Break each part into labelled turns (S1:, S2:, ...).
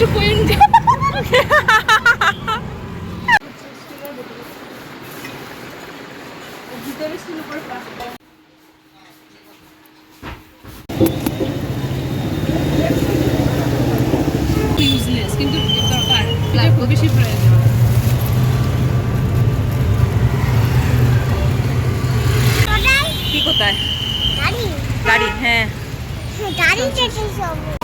S1: একটু পয়েন্ট ভিতরে ছিল পরে প্লাস্টিক ইউজলেস কিন্তু দরকার এটা খুব বেশি প্রয়োজন। কি কোথায়?
S2: গাড়ি।
S1: গাড়ি হ্যাঁ।
S2: গাড়ি যেতে সব।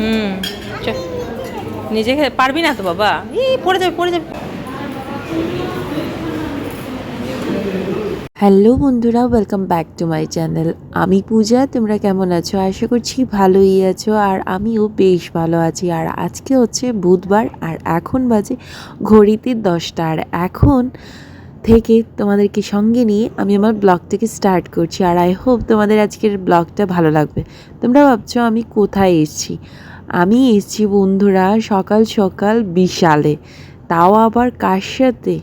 S1: হুম, নিজে পারবি না তো বাবা। এই, পড়ে যাবে পড়ে যাবে।
S3: হ্যালো বন্ধুরা welcome back to my channel আমি পূজা, তোমরা কেমন আছো? আশা করছি ভালোই আছো, আর আমিও বেশ ভালো আছি। আর আজকে হচ্ছে বুধবার, আর এখন বাজে ঘড়িতে দশটা। আর এখন থেকে তোমাদেরকে সঙ্গে নিয়ে আমি আমার ব্লগটাকে স্টার্ট করছি। আর আই হোপ তোমাদের আজকের ব্লগটা ভালো লাগবে। তোমরা ভাবছ আমি কোথায় এসেছি? আমি এসেছি বন্ধুরা সকাল সকাল বিশালে। তাও আবার কার সাথে?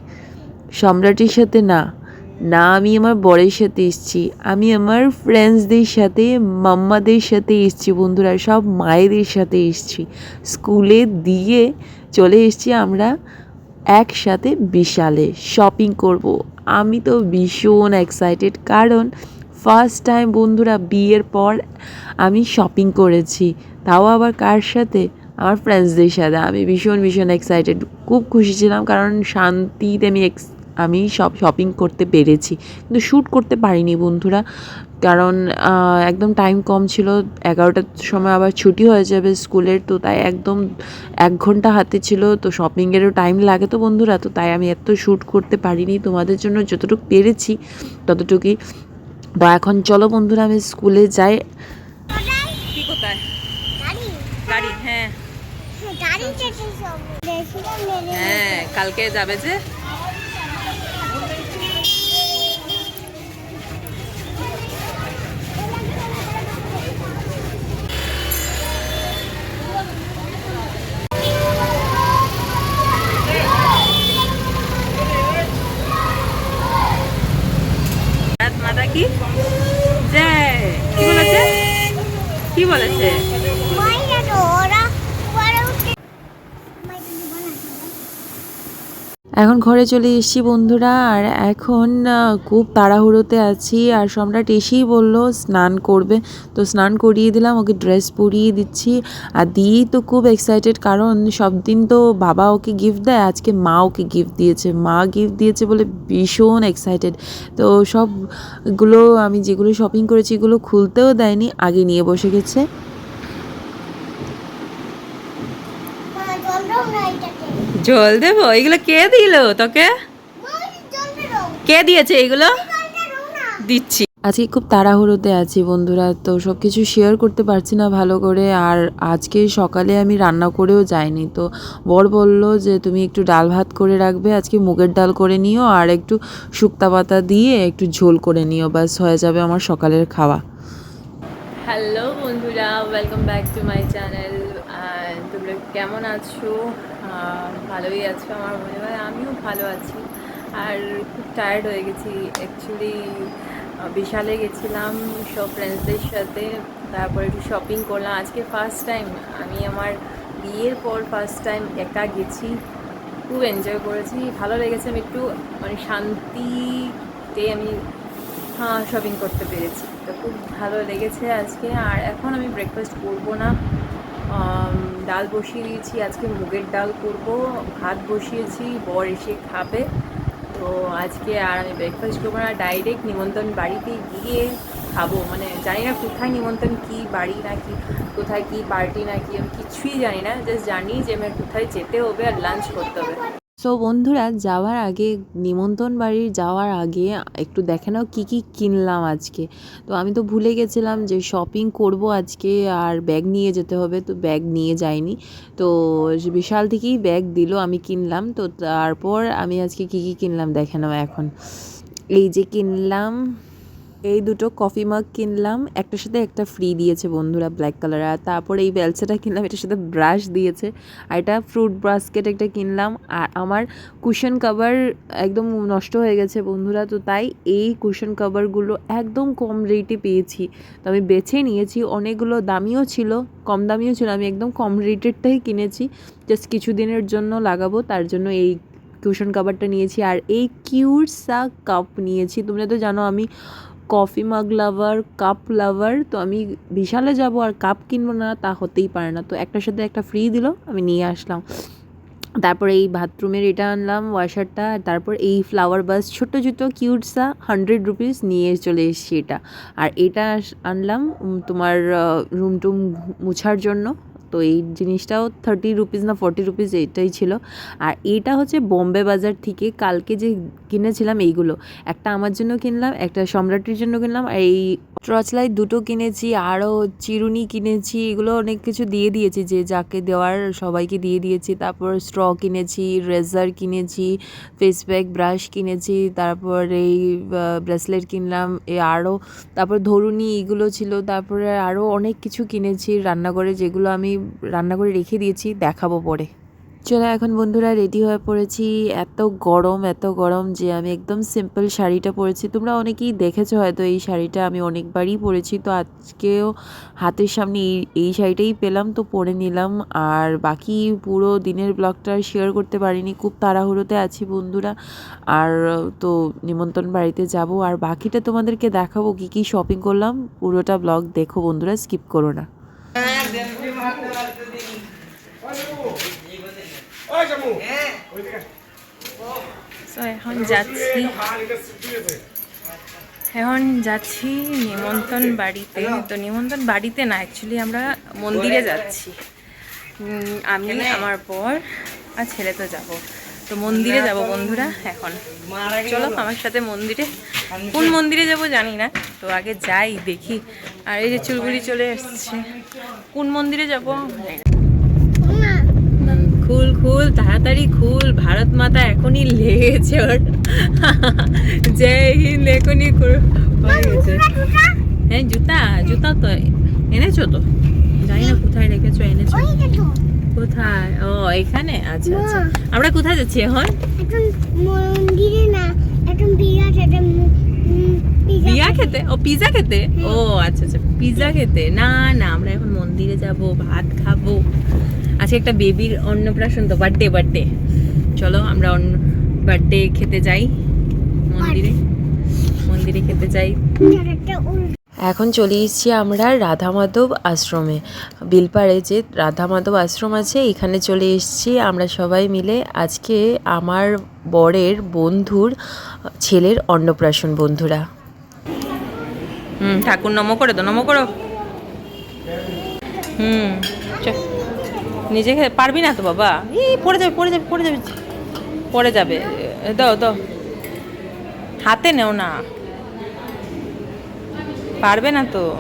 S3: সম্রাটের সাথে না। না, আমি আমার বরের সাথে এসেছি। আমি আমার ফ্রেন্ডসদের সাথে, মাম্মাদের সাথে এসেছি বন্ধুরা। সব মায়েদের সাথে এসেছি। স্কুলে দিয়ে চলে এসেছি আমরা একসাথে বিশালে শপিং করব। আমি তো ভীষণ এক্সাইটেড কারণ ফার্স্ট টাইম বন্ধুরা বিয়ের পর আমি শপিং করেছি। তাও আবার কার সাথে? আমার ফ্রেন্ডসদের সাথে। আমি ভীষণ ভীষণ এক্সাইটেড খুব খুশি ছিলাম, কারণ শান্তিতে আমি এক্স আমি সব শপিং করতে পেরেছি। কিন্তু শ্যুট করতে পারিনি বন্ধুরা। কারণ একদম টাইম কম ছিল। এগারোটার সময় আবার ছুটি হয়ে যাবে স্কুলের। তো তাই একদম এক ঘণ্টা হাতে ছিল। তো শপিংয়েরও টাইম লাগে তো বন্ধুরা। তো তাই আমি এত শ্যুট করতে পারিনি। তোমাদের জন্য যতটুকু পেরেছি ততটুকুই। তো এখন চলো বন্ধুরা আমি স্কুলে যাই।
S1: কি
S2: গাড়ি।
S1: গাড়ি হ্যাঁ। হ্যাঁ কালকে যাবে যে? কি? যে কি বলেছে? কি বলেছে
S2: মাইরা তো ওরা পরে উঠে মাইরা দিব না
S3: এখন ঘরে চলে এসেছি বন্ধুরা, আর এখন খুব তাড়াহুড়োতে আছি। আর সম্রাট এসেই বলল, স্নান করবে। তো স্নান করিয়ে দিলাম, ওকে ড্রেস পরিয়ে দিচ্ছি। আর দিয়েই তো খুব এক্সাইটেড কারণ সব দিন তো বাবা ওকে গিফট দেয়, আজকে মা ওকে গিফট দিয়েছে। মা গিফট দিয়েছে বলে ভীষণ এক্সাইটেড তো সবগুলো, আমি যেগুলো শপিং করেছি, এগুলো খুলতেও দেয়নি, আগে নিয়ে বসে গেছে।
S2: জল
S1: দেবো? এগুলো কে দিল তোকে? কে দিয়েছে এগুলো? দিচ্ছি।
S3: আজকে খুব তাড়াহুড়োতে আছি বন্ধুরা তো সব কিছু শেয়ার করতে পারছি না ভালো করে আর আজকে সকালে আমি রান্না করেও যাইনি। তো বর বলল যে তুমি একটু ডাল ভাত করে রাখবে আজকে মুগের ডাল করে নিও আর একটু শুক্তা পাতা দিয়ে একটু ঝোল করে নিও ব্যাস হয়ে যাবে আমার সকালের খাওয়া।
S1: হ্যালো বন্ধুরা welcome back to my channel কেমন আছো? ভালোই আছো আমার মনে হয়, আমিও ভালো আছি। আর খুব টায়ার্ড হয়ে গেছি। অ্যাকচুয়ালি বিশালে গেছিলাম সব ফ্রেন্ডসদের সাথে, তারপর একটু শপিং করলাম। আজকে ফার্স্ট টাইম আমি আমার বিয়ের পর ফার্স্ট টাইম একা গেছি। খুব এনজয় করেছি। ভালো লেগেছে, আমি একটু মানে শান্তিতে আমি হ্যাঁ শপিং করতে পেরেছি। তো খুব ভালো লেগেছে আজকে। আর এখন আমি ব্রেকফাস্ট করব না। ডাল বসিয়ে দিয়েছি, আজকে মুগের ডাল করব, ভাত বসিয়েছি, বর এসে খাবে। তো আজকে আর আমি ব্রেকফাস্ট করব না ডাইরেক্ট নিমন্ত্রণ বাড়িতে গিয়ে খাব। মানে জানি না কোথায় নিমন্ত্রণ, কি বাড়ি না কি কোথায় কি পার্টি না কি আমি কিছুই জানি না জাস্ট জানি যে আমার কোথায় যেতে হবে আর লাঞ্চ করতে হবে।
S3: সো বন্ধুরা, যাওয়ার আগে, নিমন্ত্রণ বাড়ির যাওয়ার আগে একটু দেখে নাও কী কী কিনলাম আজকে। তো আমি তো ভুলে গেছিলাম যে শপিং করব আজকে আর ব্যাগ নিয়ে যেতে হবে, তো ব্যাগ নিয়ে যাইনি। তো বিশাল থেকেই ব্যাগ দিল, আমি কিনলাম। তো তারপর আমি আজকে কী কী কিনলাম দেখে নাও এখন। এই যে কিনলাম এই দুটো কফি মাগ কিনলাম, একটার সাথে একটা ফ্রি দিয়েছে বন্ধুরা ব্ল্যাক কালার আর তারপরে এই বেলচাটা কিনলাম, এটার সাথে ব্রাশ দিয়েছে। আর এটা ফ্রুট বাস্কেট একটা কিনলাম, আর আমার কুশন কাভার একদম নষ্ট হয়ে গেছে বন্ধুরা, তো তাই এই কুশন কাভারগুলো একদম কম রেটে পেয়েছি। তো আমি বেছে নিয়েছি, অনেকগুলো দামিও ছিল, কম দামিও ছিল, আমি একদম কম রেটেরটাই কিনেছি। জাস্ট কিছু দিনের জন্য লাগাবো, তার জন্য এই কুশন কাভারটা নিয়েছি। আর এই কিউর সা কাপ নিয়েছি, তোমরা তো জানো আমি কফি মাগ লাভার কাপ লাভার তো আমি বিশালে যাব আর কাপ কিনবো না, তা হতেই পারে না। তো একটার সাথে একটা ফ্রি দিল, আমি নিয়ে আসলাম। তারপর এই বাথরুমের এটা আনলাম ওয়াশারটা তারপর এই ফ্লাওয়ার বাস ছোটো ছোটো কিউটসা হান্ড্রেড রুপিস নিয়ে চলে এসেছি এটা। আর এটা আনলাম তোমার রুম টুম মুছার জন্য। তো এই জিনিসটাও থার্টি রুপিস না ফর্টি রুপিস এটাই ছিল। আর এটা হচ্ছে বোম্বে বাজার থেকে কালকে যে কিনেছিলাম এইগুলো। একটা আমার জন্য কিনলাম, একটা সম্রাটের জন্য কিনলাম, আর এই টর্চ লাইট দুটো কিনেছি, আরও চিরুনি কিনেছি, এগুলো অনেক কিছু দিয়ে দিয়েছি, যে যাকে দেওয়ার সবাইকে দিয়ে দিয়েছি। তারপর স্ট্র কিনেছি, রেজার কিনেছি ফেস প্যাক ব্রাশ কিনেছি, তারপর এই ব্রেসলেট কিনলাম, এ আরও, তারপর ধরুনি এগুলো ছিল, তারপরে আরও অনেক কিছু কিনেছি রান্নাঘরে, যেগুলো আমি রান্নাঘরে রেখে দিয়েছি, দেখাবো পরে। চলো এখন বন্ধুরা রেডি হয়ে পড়েছি। এত গরম এত গরম যে আমি একদম সিম্পল শাড়িটা পরেছি। তোমরা অনেকেই দেখেছ হয়তো এই শাড়িটা আমি অনেকবারই পরেছি। তো আজকেও হাতের সামনে এই এই শাড়িটাই পেলাম, তো পরে নিলাম। আর বাকি পুরো দিনের ব্লগটা শেয়ার করতে পারিনি, খুব তাড়াহুড়োতে আছি বন্ধুরা। আর তো নিমন্ত্রণ বাড়িতে যাব। আর বাকিটা তোমাদেরকে দেখাবো কী কী শপিং করলাম। পুরোটা ব্লগ দেখো বন্ধুরা স্কিপ করো না
S1: তো এখন যাচ্ছি। এখন যাচ্ছি নিমন্ত্রণ বাড়িতে। তো নিমন্ত্রণ বাড়িতে না অ্যাকচুয়ালি আমরা মন্দিরে যাচ্ছি। আমি আমার বর আর ছেলে তো যাব। তো মন্দিরে যাব বন্ধুরা এখন। চলো আমার সাথে মন্দিরে। কোন মন্দিরে যাব জানি না। তো আগে যাই দেখি। আর এই যে চুলগুলি চলে এসছে। কোন মন্দিরে যাব? খুল খুল তাড়াতাড়ি খুল। ভারত মাতা এখনই লেগেছে ওর। জয় হিন্দ এখনই হয়ে গেছে। হ্যাঁ জুতা জুতা তো এনেছো তো? জানি না কোথায় রেখেছো এনেছো। কোথায়? ও এখানে? আচ্ছা আচ্ছা। আমরা কোথায় যাচ্ছি এখন?
S2: মন্দিরে না এখন পিজা খেতে।
S1: খেতে। ও পিজা খেতে? ও আচ্ছা আচ্ছা পিজা খেতে। না না আমরা এখন মন্দিরে যাব ভাত খাব। আজকে একটা বেবির অন্নপ্রাশন তো বার্থডে বার্থডে চলো আমরা অন্ন বার্থডে খেতে যাই। মন্দিরে। মন্দিরে খেতে যাই।
S3: এখন চলে এসেছি আমরা রাধা মাধব আশ্রমে। বিলপাড়ে যে রাধা মাধব আশ্রম আছে এখানে চলে এসেছি আমরা সবাই মিলে। আজকে আমার বরের বন্ধুর ছেলের অন্নপ্রাশন বন্ধুরা।
S1: হুম ঠাকুর নম করে তো নম করো। হুম নিজে পারবি না তো বাবা? এই পড়ে যাবে পড়ে যাবে পড়ে যাবে। পড়ে যাবে। দাও দাও। হাতে নেও না। পারবে না তো।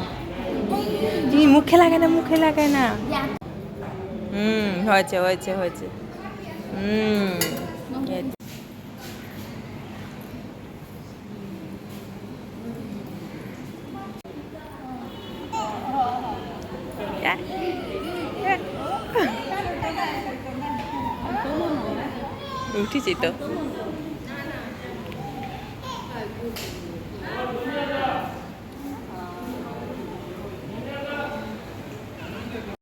S1: ই, মুখে লাগে না মুখে লাগে না। হুম হয়েছে হয়েছে হয়েছে। হুম এই- উঠেছি তো।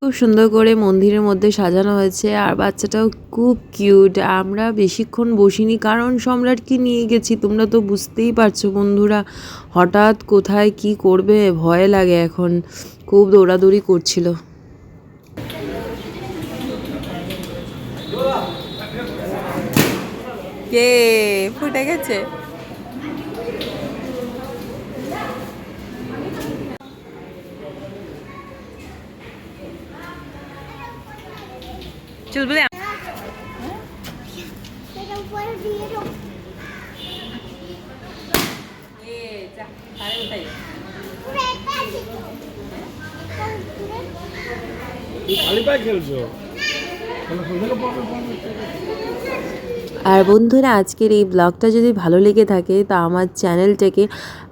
S3: খুব সুন্দর করে মন্দিরের মধ্যে সাজানো হয়েছে, আর বাচ্চাটাও খুব কিউট আমরা বেশিক্ষণ বসিনি, কারণ সম্রাটকে নিয়ে গেছি, তোমরা তো বুঝতেই পারছ বন্ধুরা, হঠাৎ কোথায় কি করবে, ভয় লাগে এখন। খুব দৌড়াদৌড়ি করছিল।
S1: কে ফুটে গেছে চল বলে
S2: সেটা উপরে দিয়ে দাও। পুরো একটা আছে তো। পুরো-
S4: খালি পায়ে খেলছো
S3: আর বন্ধুরা, আজকের এই ব্লগটা যদি ভালো লেগে থাকে, তা আমার চ্যানেলটাকে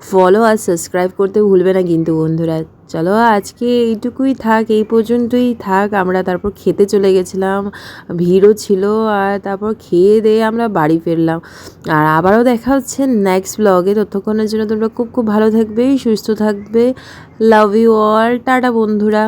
S3: ফলো আর সাবস্ক্রাইব করতে ভুলবে না কিন্তু বন্ধুরা। চলো, আজকে এইটুকুই থাক, এই পর্যন্তই থাক। আমরা তারপর খেতে চলে গেছিলাম, ভিড়ও ছিল, আর তারপর খেয়ে দিয়ে আমরা বাড়ি ফিরলাম। আর আবারও দেখা হচ্ছে নেক্সট ব্লগে ততক্ষণের জন্য তোমরা খুব খুব ভালো থাকবে, সুস্থ থাকবে। লাভ ইউ অল টাটা বন্ধুরা।